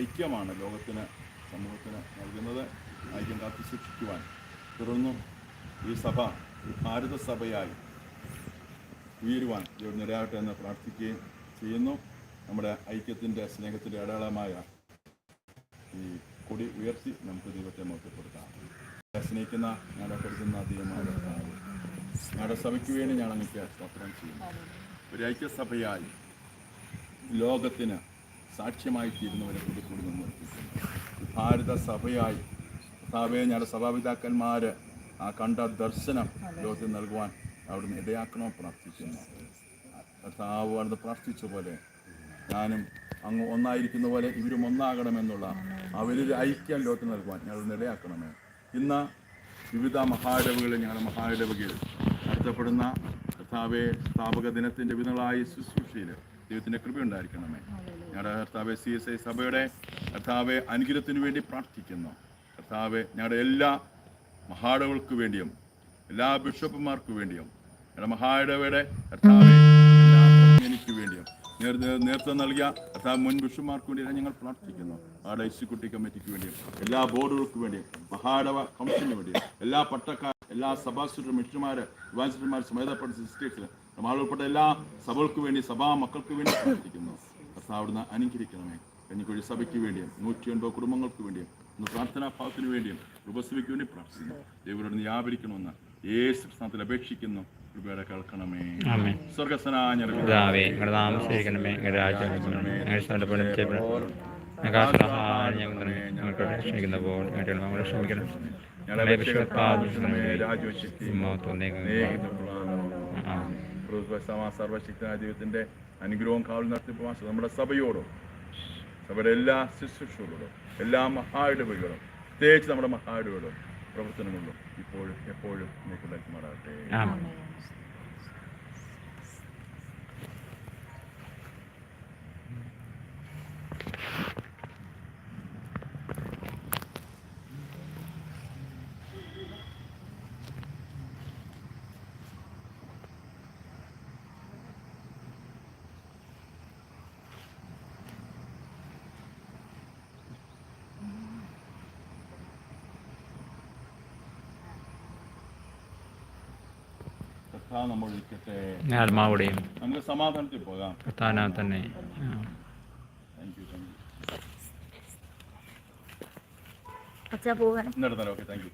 ഐക്യമാണ് ലോകത്തിന് സമൂഹത്തിന് നൽകുന്നത്. ഐക്യം കാത്തു സൂക്ഷിക്കുവാൻ തുടർന്നും ഈ സഭ ഭാരത സഭയായി ഉയരുവാൻ ദൈവം എന്ന് പ്രാർത്ഥിക്കുകയും ചെയ്യുന്നു. നമ്മുടെ ഐക്യത്തിന്റെ സ്നേഹത്തിന്റെ അടയാളമായ ഈ കൊടി ഉയർത്തി നമുക്ക് ദൈവത്തെ മോശപ്പെടുത്താം സ്നേഹിക്കുന്ന ഞങ്ങളെ കരുതുന്ന ദൈവമായ ഞങ്ങളുടെ സഭയ്ക്ക് വേണ്ടി ഞാൻ എനിക്ക് സ്തോത്രം ചെയ്യുന്നു. ഒരു ഐക്യസഭയായി ലോകത്തിന് സാക്ഷ്യമായി തീരുന്നവരെ കൂടി കൂടി നമ്മൾ ഭാരത സഭയായി കർത്താവെ ഞങ്ങളുടെ സഭാപിതാക്കന്മാർ ആ കണ്ട ദർശനം ലോകത്തിൽ നൽകുവാൻ അവിടുന്ന് ഇടയാക്കണോ പ്രാർത്ഥിക്കുന്നു. കർത്താവ് അവിടുന്ന് പ്രാർത്ഥിച്ച പോലെ ഞാനും അങ്ങ് ഒന്നായിരിക്കുന്ന പോലെ ഇവരും ഒന്നാകണമെന്നുള്ള അവരൊരു ഐക്യം ലോകത്തിൽ നൽകുവാൻ ഞങ്ങൾ ഇടയാക്കണമേ. ഇന്ന് വിവിധ മഹാരവുകളിൽ ഞങ്ങളുടെ മഹാരവുകൾ നടത്തപ്പെടുന്ന കർത്താവെ സ്ഥാപക ദിനത്തിന്റെ വിധങ്ങളായ ശുശ്രൂഷയിൽ ദൈവത്തിന്റെ കൃപയുണ്ടായിരിക്കണമേ. ഞങ്ങളുടെ കർത്താവെ സി എസ് ഐ സഭയുടെ കർത്താവെ അനുഗ്രഹത്തിന് വേണ്ടി പ്രാർത്ഥിക്കുന്നു. കർത്താവെ ഞങ്ങളുടെ എല്ലാ മഹാടകൾക്ക് വേണ്ടിയും എല്ലാ ബിഷപ്പുമാർക്ക് വേണ്ടിയും ഞങ്ങളുടെ മഹാടവയുടെ കർത്താവെ എനിക്ക് വേണ്ടിയും നേരത്തെ നൽകിയ കർത്താവ് മുൻ ബിഷപ്പുമാർക്ക് വേണ്ടി ഞങ്ങൾ പ്രാർത്ഥിക്കുന്നു. ആടെ കുട്ടി കമ്മിറ്റിക്ക് വേണ്ടിയും എല്ലാ ബോർഡുകൾക്ക് വേണ്ടിയും മഹാടവ കൗൺസിലിന് വേണ്ടിയും എല്ലാ പട്ടക്കാർ എല്ലാ സഭാസുര മിഷണർമാർ വിവാൻസിറ്റർമാർ സമേതപ്പെട്ട സിസ്റ്റേഴ്സ് നമ്മൾ ഉൾപ്പെട്ട എല്ലാ സഭകൾക്ക് വേണ്ടി സഭാ മക്കൾക്ക് വേണ്ടി പ്രാർത്ഥിക്കുന്നു. കർത്താവ് അവിടുന്ന് അനുഗ്രഹിക്കണമേ. കഞ്ഞിക്കുഴി സഭയ്ക്ക് വേണ്ടിയും നൂറ്റി എൺപത് കുടുംബങ്ങൾക്ക് വേണ്ടിയും ഒന്ന് പ്രാർത്ഥനാ ഭാവത്തിന് വേണ്ടിയും ഉപസഭയ്ക്ക് വേണ്ടി പ്രാർത്ഥിക്കുന്നു. ദൈവരോട് വ്യാപരിക്കണമെന്ന് യേശു സ്ഥാനത്തിൽ അപേക്ഷിക്കുന്നു. കൃപയുടെ കേൾക്കണമേ. സ്വർഗസ്വനായ പിതാവേ. ഞങ്ങളുടെ ഞങ്ങൾ ഞങ്ങളുടെ രാജവശക്തി സർവശക്തനായ ദൈവത്തിന്റെ അനുഗ്രഹവും കാവൽ നടത്തിപ്പോ നമ്മുടെ സഭയോടും സഭയുടെ എല്ലാ ശുശ്രൂഷകളോടും എല്ലാ മഹായിടവുകളും പ്രത്യേകിച്ച് നമ്മുടെ മഹായിടവുകളും പ്രവർത്തനങ്ങളിലും ഇപ്പോഴും എപ്പോഴും നീക്കുണ്ടാക്കുമാറാകട്ടെ ആമേൻ. കർത്താവ് നമ്മൾ ഇരിക്കട്ടെ ആത്മാവുടെയും നമുക്ക് സമാധാനത്തിൽ പോകാം. കർത്താന തന്നെ. താങ്ക് യു താങ്ക് യു അച്ഛാ പോകാൻ. Okay thank U